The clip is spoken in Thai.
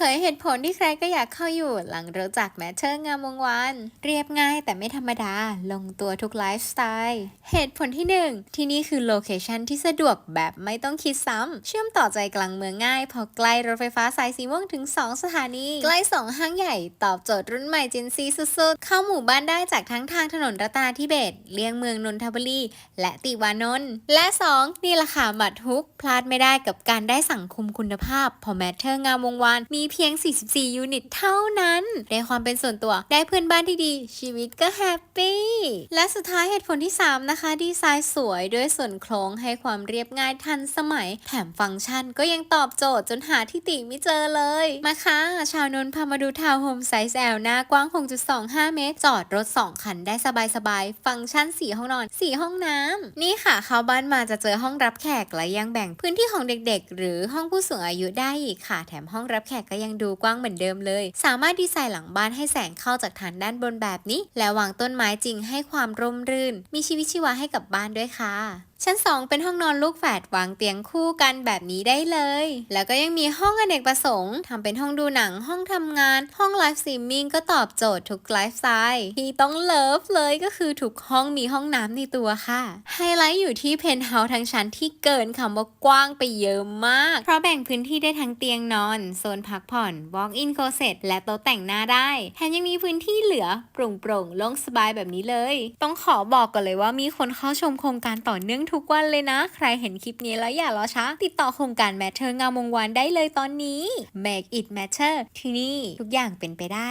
ผยเหตุผลที่ใครก็อยากเข้าอยู่หลังรู้จักแมทเชอร์งามวงวานเรียบง่ายแต่ไม่ธรรมดา ลงตัวทุกไลฟ์สไตล์เหตุผลที่หนึ่งที่นี่คือโลเคชันที่สะดวกแบบไม่ต้องคิดซ้ำ เชื่อมต่อใจกลางเมืองง่าย พอใกล้รถไฟฟ้าสายสีม่วงถึง 2 สถานี ใกล้ 2 ห้างใหญ่ตอบโจทย์รุ่นใหม่จินซีสุดๆ เข้าหมู่บ้านได้จากทั้งทางถนนรัตนาธิเบศเลี่ยงเมืองนนทบุรีและติวานนท์และ 2 นี่ราคาบัตรทุกพลาดไม่ได้กับการได้สังคมคุณภาพพอแมทเทอร์งามวงวานมีเพียง 44 ยูนิตเท่านั้นได้ความเป็นส่วนตัวได้เพื่อนบ้านที่ดี ชีวิตก็แฮปปี้และสุดท้ายเหตุผลที่ 3 นะคะ ดีไซน์สวยด้วยส่วนโครงให้ความเรียบง่ายทันสมัย แถมฟังก์ชันก็ยังตอบโจทย์จนหาที่ติไม่เจอเลยมาค่ะชาวนนพามาดูทาวน์โฮมไซส์ L หน้ากว้าง 6.25 เมตร จอดรถ 2 คันได้สบายๆฟังก์ชัน 4 ห้องนอน 4 ห้องน้ำนี่ค่ะ เข้าบ้านมาจะเจอห้องรับแขกและยังแบ่งพื้นที่ของเด็กๆ หรือห้องผู้สูงอายุได้อีกค่ะ แถมห้องรับแขกก็ยังดูกว้างเหมือนเดิมเลย สามารถดีไซน์หลังบ้านให้แสงเข้าจากฐานด้านบนแบบนี้ และวางต้นไม้จริงให้ความร่มรื่น มีชีวิตชีวาให้กับบ้านด้วยค่ะ ชั้น 2 เป็นห้องนอนลูกแฝดวางเตียงคู่กันแบบนี้ได้เลย แล้วก็ยังมีห้องอเนกประสงค์ทำเป็นห้องดูหนังห้องทำงาน ห้องไลฟ์สตรีมมิ่งก็ตอบโจทย์ทุกไลฟ์สไตล์ที่ต้องเลิฟเลยก็คือทุกห้องมีห้องน้ำในตัวค่ะไฮไลท์อยู่ที่เพนท์เฮาส์ทั้งชั้นที่เกินคำว่ากว้างไปเยอะมาก เพราะแบ่งพื้นที่ได้ทั้งเตียงนอนโซนพักผ่อน walk-in closet และโต๊ะแต่งหน้าได้แถมยังมีพื้นที่เหลือโปร่งโปร่งๆโล่งสบายแบบนี้เลย ต้องขอบอกก่อนเลยว่ามีคนเข้าชมโครงการต่อเนื่องทุกวันเลยนะ ใครเห็นคลิปนี้แล้วอย่ารอช้า ติดต่อโครงการ Matter งามวงวานได้เลยตอนนี้ Make it matter ที่นี่ทุกอย่างเป็นไปได้